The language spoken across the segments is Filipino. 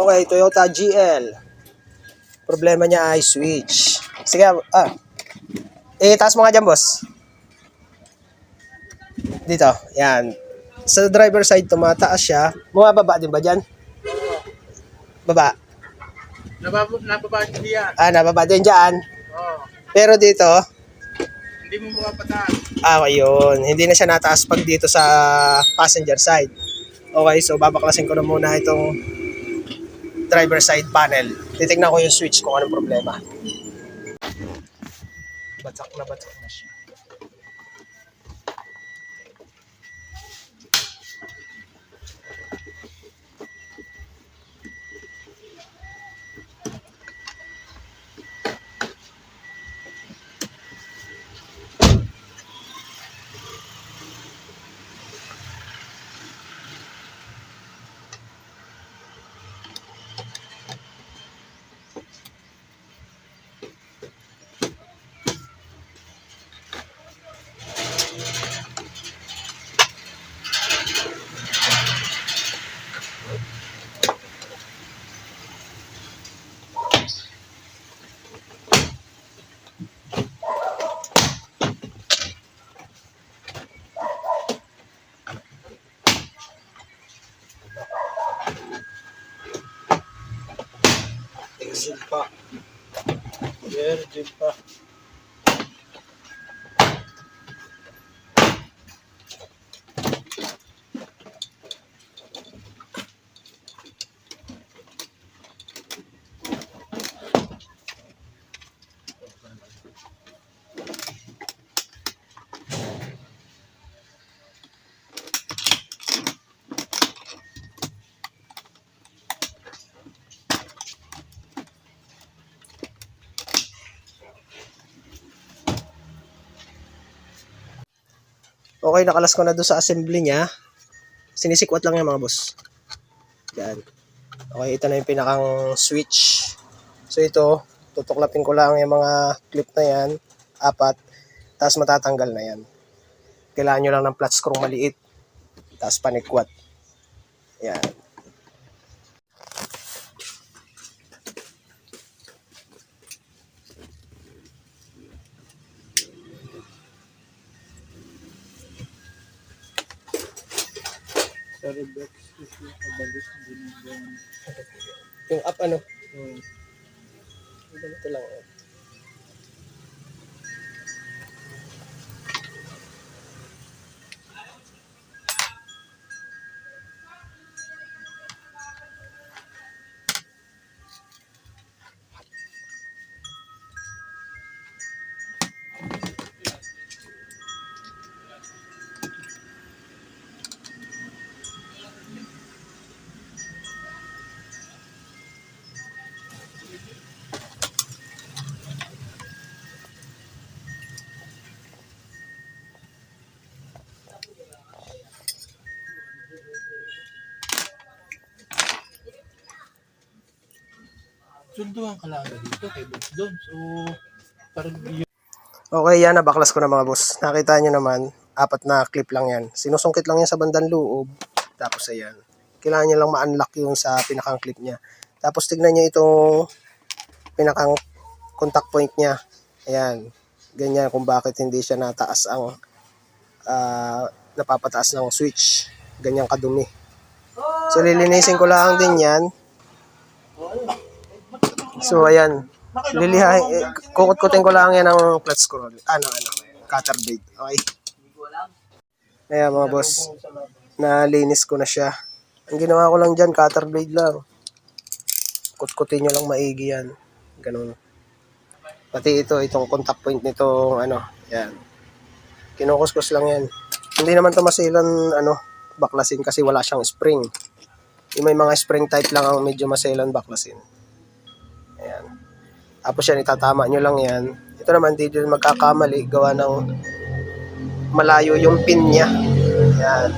Okay, Toyota GL. Problema niya ay switch. Sige, ah. Eh, taas mo nga dyan, boss. Dito, yan. Sa driver side, tumataas siya. Bumababa din ba dyan? Baba. Nababa, nababa hindi yan. Ah, nababa din dyan. Oo. Pero dito, Hindi mo mapataas. ah, ayun. Hindi na siya nataas pag dito sa passenger side. Okay, so babaklasin ko na muna itong driver side panel. Titignan ko yung switch kung anong problema. Batsak na batsak na siya. Verde de pá. Verde pá. Okay, nakalas ko na doon sa assembly niya. Sinisikwat lang yan mga boss. Yan. Okay, ito na yung pinakang switch. So ito, tutuklapin ko lang yung mga clip na yan. Apat. Tapos matatanggal na yan. Kailangan nyo lang ng flat screw maliit. Tapos panikwat. Yan. Sorry, Bex. Kabalis, hindi na yan. Yung up ano? Hmm. Ganito lang. oh. Sunduan ka lang dito kay Bex doon. So, parang yun. Okay, yan. Nabaklas ko na mga boss. Nakita nyo naman, apat na clip lang yan. Sinusungkit lang yan sa bandang loob. Tapos ayan. Kailangan nyo lang ma-unlock yung sa pinakang clip niya. Tapos tignan nyo itong pinakang contact point niya. Ayan. Ganyan kung bakit hindi siya nataas ang ah, napapataas ng switch. Ganyan kadumi. So lilinisin ko lang din yan. So ayan. Lilihay, eh, kukut-kutin ko lang yan ng flat screw. Ano, ano, cutter blade. Okay. Ayan mga boss. Nalinis ko na siya. Ang ginawa ko lang dyan, cutter blade lang. Kutkutin nyo lang maigi yan. Ganun. Pati ito, itong contact point nito, ano, yan. Kinukuskus lang yan. Hindi naman to masilan, ano, baklasin kasi wala siyang spring. Yung may mga spring type lang ang medyo masilan baklasin. Tapos yan, itatama nyo lang yan. Ito naman, di din magkakamali. Gawa ng malayo yung pin niya. Yan.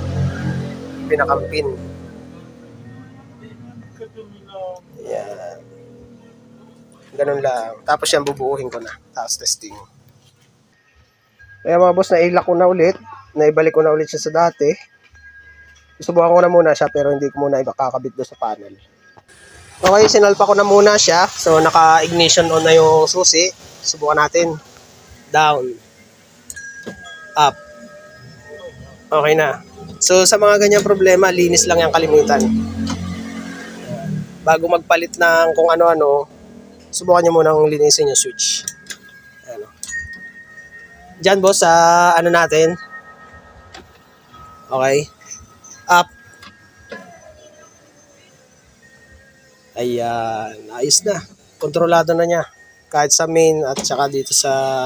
Pinakang pin. Yan. Ganun lang. Tapos yan, bubuuhin ko na. Tapos testing. Kaya mga boss, nailak ko na ulit. Naibalik ko na ulit siya sa dati. Subukan ko na muna siya pero hindi ko muna iba kakabit doon sa panel. Okay, sinalpa ko na muna siya. So, naka-ignition on na yung susi. Subukan natin. Down. Up. Okay na. So, sa mga ganyang problema, linis lang yung kalimitan. Bago magpalit ng kung ano-ano, subukan nyo munang linisin yung switch. Ano. Diyan, boss, sa ano natin. Okay. Up. Ayan, ayos na. Kontrolado na niya. Kahit sa main at saka dito sa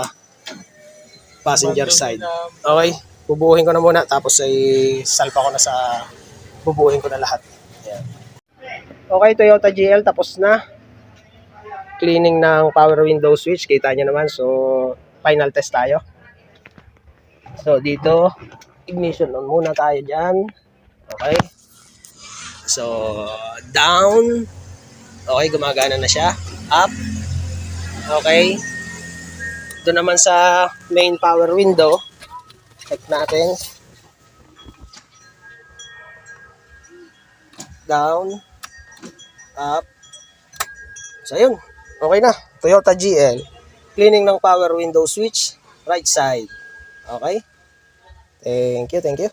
passenger side. Okay, bubuhin ko na muna tapos ay salpa ko na sa bubuhin ko na lahat. Ayan. Okay, Toyota GL tapos na. Cleaning ng power window switch, kita niyo naman. So, final test tayo. So, dito, ignition on muna tayo dyan. Okay. So, down. Okay, gumagana na siya. Up. Okay. Ito naman sa main power window. Check natin. Down. Up. So, yun. Okay na. Toyota GL. Cleaning ng power window switch. Right side. Okay. Thank you, thank you.